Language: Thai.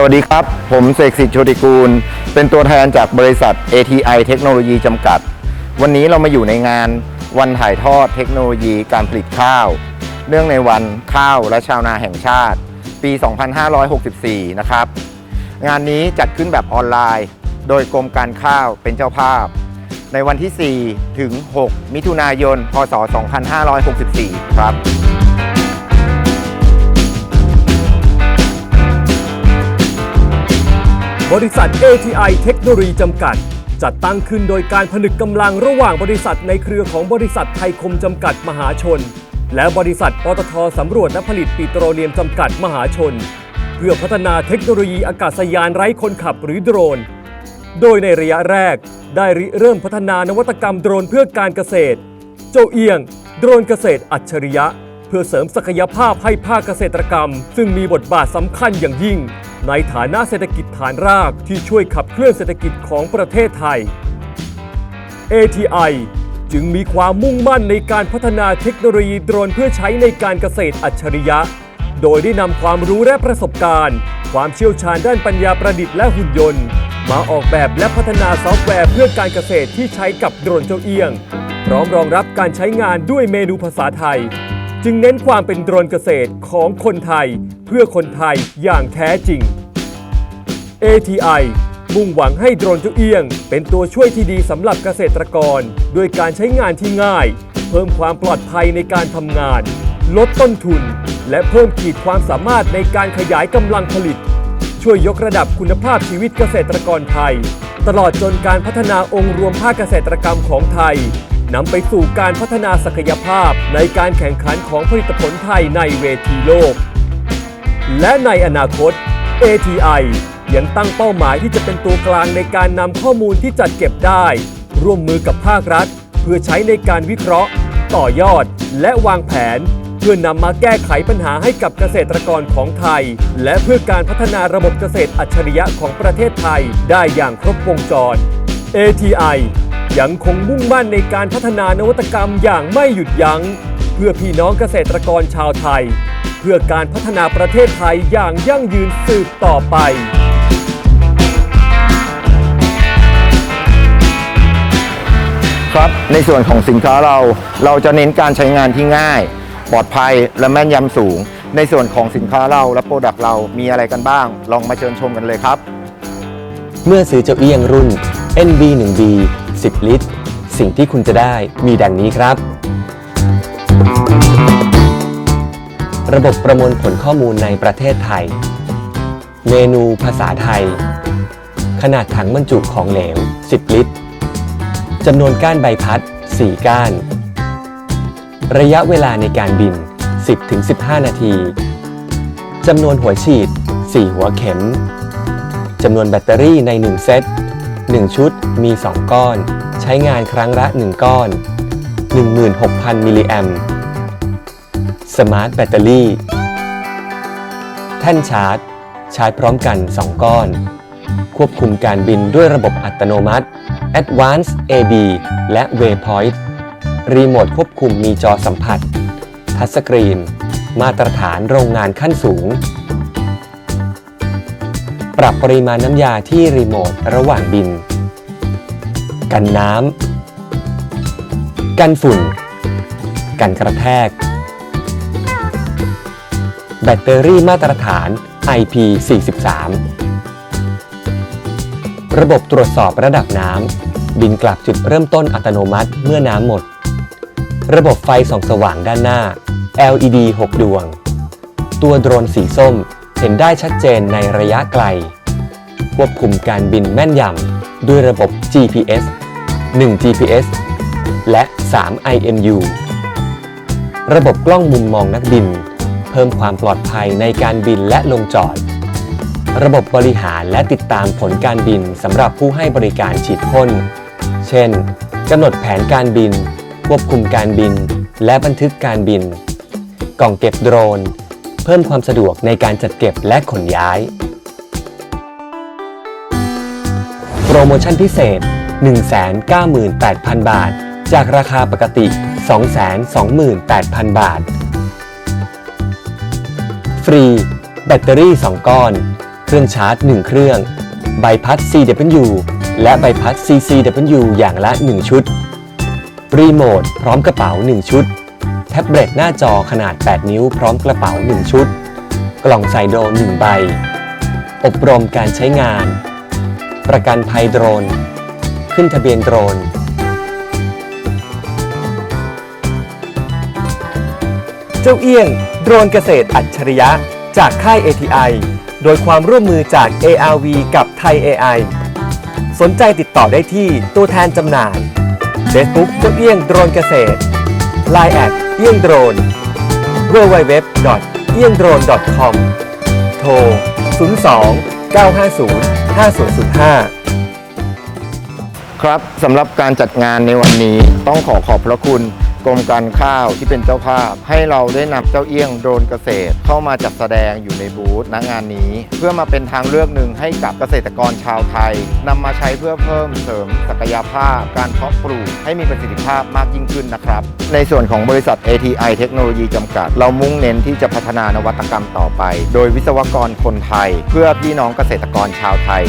สวัสดีครับ ผมเสกสิทธิ์โชติกูล เป็นตัวแทนจากบริษัท ATI เทคโนโลยีจำกัด วันนี้เรามาอยู่ในงานวันถ่ายทอดเทคโนโลยีการผลิตข้าว เนื่องในวันข้าวและชาวนาแห่งชาติ ปี 2564 นะครับ งานนี้จัดขึ้นแบบออนไลน์ โดยกรมการข้าวเป็นเจ้าภาพ ในวันที่ 4 ถึง 6 มิถุนายน พศ 2564 ครับ บริษัท ATI เทคโนโลยีจำกัด จัดตั้งขึ้นโดยการผนึกกำลังระหว่างบริษัทในเครือของบริษัทไทยคมจำกัดมหาชน และบริษัทปตทสำรวจและผลิตปิโตรเลียมจำกัดมหาชน เพื่อพัฒนาเทคโนโลยีอากาศยานไร้คนขับหรือโดรน โดยในระยะแรก ได้ริเริ่มพัฒนานวัตกรรมโดรนเพื่อการเกษตร โจเอียง โดรนเกษตรอัจฉริยะ เพื่อเสริมศักยภาพให้ภาคเกษตรกรรม ซึ่งมีบทบาทสำคัญอย่างยิ่ง ในฐานะเศรษฐกิจฐานรากที่ช่วยขับเคลื่อนเศรษฐกิจของประเทศไทย ATI จึงมีความมุ่งมั่นในการพัฒนาเทคโนโลยีโดรนเพื่อใช้ในการเกษตรอัจฉริยะ โดยได้นำความรู้และประสบการณ์ ความเชี่ยวชาญด้านปัญญาประดิษฐ์และหุ่นยนต์ มาออกแบบและพัฒนาซอฟต์แวร์เพื่อการเกษตรที่ใช้กับโดรนเจ้าเอี้ยง พร้อมรองรับการใช้งานด้วยเมนูภาษาไทย จึงเน้นความเป็นโดรนเกษตรของคนไทย เพื่อคนไทยอย่างแท้จริง ATI มุ่งหวังให้โดรนจ้าเอียง เป็นตัวช่วยที่ดีสำหรับเกษตรกรด้วยการใช้งานที่ง่าย เพิ่มความปลอดภัยในการทำงาน ลดต้นทุน และเพิ่มขีดความสามารถในการขยายกำลังผลิต ช่วยยกระดับคุณภาพชีวิตเกษตรกรไทย ตลอดจนการพัฒนาองค์รวมภาคเกษตรกรรมของไทยนำไปสู่การพัฒนาศักยภาพในการแข่งขันของผลิตผลไทยในเวทีโลก และในอนาคต ATI ยังตั้งเป้าหมายที่จะเป็นตัวกลางในการนำข้อมูลที่จัดเก็บได้ ร่วมมือกับภาครัฐ เพื่อใช้ในการวิเคราะห์ ต่อยอด และวางแผน เพื่อนำมาแก้ไขปัญหาให้กับเกษตรกรของไทย และเพื่อการพัฒนาระบบเกษตรอัจฉริยะของประเทศไทยได้อย่างครบวงจร ATI ยังคงมุ่งมั่นในการพัฒนานวัตกรรมอย่างไม่หยุดยัง้ง เพื่อพี่น้องเกษตรกรชาวไทย เพื่อการพัฒนาประเทศไทยอย่างยั่งยืนสืบต่อไปครับในส่วนของสินค้าเราเราจะเน้นการใช้งานที่ง่าย ปลอดภัยและแม่นยำสูง ในส่วนของสินค้าเราและโปรดักต์เรามีอะไรกันบ้าง ลองมาเชิญชมกันเลยครับ เมื่อซื้อเจ้าเอี้ยงรุ่น NB1B 10 ลิตร สิ่งที่คุณจะได้มีดังนี้ครับ ระบบประมวลผลข้อมูลในประเทศไทย เมนูภาษาไทย ขนาดถังบรรจุของเหลว 10 ลิตรจำนวนก้านใบพัด 4 ก้าน ระยะเวลาในการบิน 10-15 นาที จำนวนหัวฉีด 4 หัวเข็ม จำนวนแบตเตอรี่ใน 1 เซต 1 ชุดมี 2 ก้อน ใช้งานครั้งละ 1 ก้อน 16,000 มิลลิแอม สมาร์ทแบตเตอรี่ แท่นชาร์จ ชาร์จพร้อมกัน 2 ก้อน ควบคุมการบินด้วยระบบอัตโนมัติ Advanced AB และ Waypoint รีโมทควบคุมมีจอสัมผัส ทัชสกรีน มาตรฐานโรงงานขั้นสูง ปรับปริมาณน้ำยาที่รีโมทระหว่างบิน กันน้ำ กันฝุ่น กันกระแทก แบตเตอรี่มาตรฐาน IP43 ระบบตรวจสอบระดับน้ำ บินกลับจุดเริ่มต้นอัตโนมัติเมื่อน้ำหมด ระบบไฟส่องสว่างด้านหน้า LED 6 ดวง ตัวโดรนสีส้มเห็นได้ชัดเจนในระยะไกล ควบคุมการบินแม่นยำด้วยระบบ GPS 1 GPS และ 3 IMU ระบบกล้องมุมมองนักบิน เพิ่มความปลอดภัยในการบินและลงจอด ระบบบริหารและติดตามผลการบินสำหรับผู้ให้บริการฉีดพ่น เช่นกำหนดแผนการบิน ควบคุมการบิน และบันทึกการบิน กล่องเก็บโดรน เพิ่มความสะดวกในการจัดเก็บและขนย้าย โปรโมชั่นพิเศษ 198,000 บาท จากราคาปกติ 228,000 บาท ฟรี แบตเตอรี่ 2 ก้อน เครื่องชาร์จ 1 เครื่อง ใบพัด CW และใบพัด CCW อย่างละ 1 ชุด รีโมทพร้อมกระเป๋า 1 ชุด แท็บเล็ตหน้าจอขนาด 8 นิ้วพร้อมกระเป๋า 1 ชุด กล่องใส่โดรน1ใบ อบรมการใช้งาน ประกันภัยโดรน ขึ้นทะเบียนโดรน จ้าเอี้ยง โดรนเกษตรอัจฉริยะ จากค่าย ATI โดยความร่วมมือจาก ARV กับไทย AI สนใจติดต่อได้ที่ตัวแทนจำหน่าย Facebook เจ้าเอี้ยงโดรนเกษตร Line แอดเอี้ยงโดรน www. เอี้ยงโดรน .com โทร 02 950 5005ครับสำหรับการจัดงานในวันนี้ต้องขอขอบพระคุณ กรมการข้าวที่เป็นเจ้าภาพ ให้เราได้นำเจ้าเอี้ยงโดรนเกษตร เข้ามาจัดแสดงอยู่ในบูธณงานนี้ เพื่อมาเป็นทางเลือกหนึ่งให้กับเกษตรกรชาวไทยนำมาใช้เพื่อเพิ่มเสริมศักยภาพ การเพาะปลูกให้มีประสิทธิภาพมากยิ่งขึ้นนะครับ ในส่วนของบริษัท ATI เทคโนโลยีจำกัด เรามุ่งเน้นที่จะพัฒนานวัตกรรมต่อไป โดยวิศวกรคนไทย เพื่อพี่น้องเกษตรกรชาวไทย